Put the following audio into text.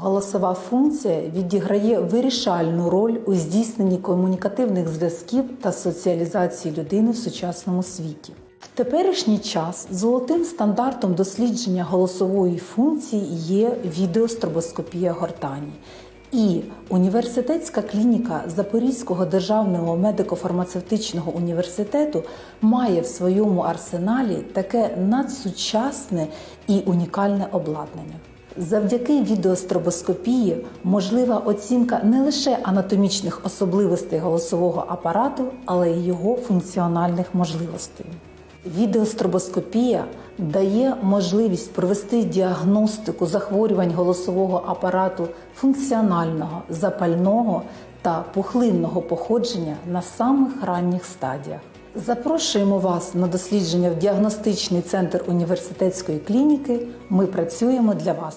голосова функція відіграє вирішальну роль у здійсненні комунікативних зв'язків та соціалізації людини в сучасному світі. В теперішній час золотим стандартом дослідження голосової функції є відеостробоскопія гортані. І університетська клініка Запорізького державного медико-фармацевтичного університету має в своєму арсеналі таке надсучасне і унікальне обладнання. Завдяки відеостробоскопії можлива оцінка не лише анатомічних особливостей голосового апарату, але й його функціональних можливостей. Відеостробоскопія дає можливість провести діагностику захворювань голосового апарату функціонального, запального та пухлинного походження на самих ранніх стадіях. Запрошуємо вас на дослідження в діагностичний центр університетської клініки. Ми працюємо для вас.